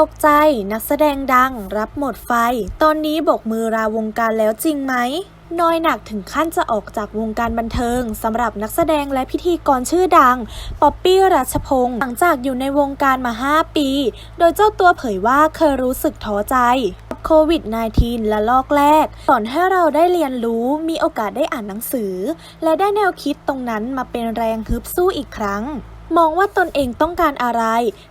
ตกใจนักแสดงดังรับหมดไฟ ตอนนี้บกมือราวงการแล้วจริงไหมน้อยหนักถึงขั้นจะออกจากวงการบันเทิงสำหรับนักแสดงและพิธีกรชื่อดัง ป๊อปปี้รัชพงศ์หลังจากอยู่ในวงการมา 5 ปี โดยเจ้าตัวเผยว่าเคยรู้สึกท้อใจับโควิด -19 และลอกแรกสอนให้เราได้เรียนรู้มีโอกาสได้อ่านหนังสือ และได้แนวคิดตรงนั้นมาเป็นแรงฮึบสู้อีกครั้ง มองว่าตนเองต้องการอะไร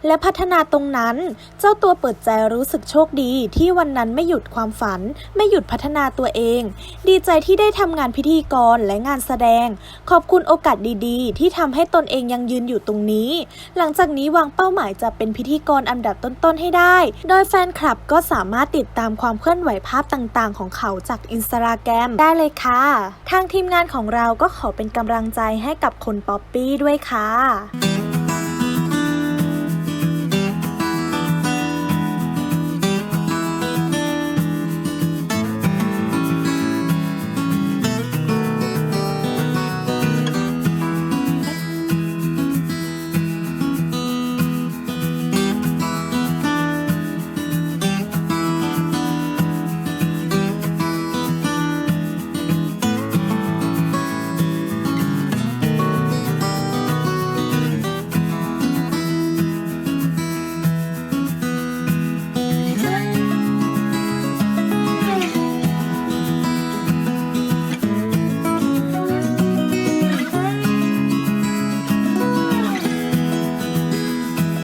และพัฒนาตรงนั้น เจ้าตัวเปิดใจรู้สึกโชคดี ที่วันนั้นไม่หยุดความฝัน ไม่หยุดพัฒนาตัวเอง ดีใจที่ได้ทำงานพิธีกรและงานแสดง ขอบคุณโอกาสดีๆ ที่ทำให้ตนเองยังยืนอยู่ตรงนี้ หลังจากนี้วางเป้าหมายจะเป็นพิธีกรอันดับต้นๆให้ได้ โดยแฟนคลับก็สามารถติดตามความเคลื่อนไหวภาพต่างๆ ของเขาจากอินสตาแกรมได้เลยค่ะ ทางทีมงานของเราก็ขอเป็นกำลังใจให้กับคนป๊อปปี้ด้วยค่ะ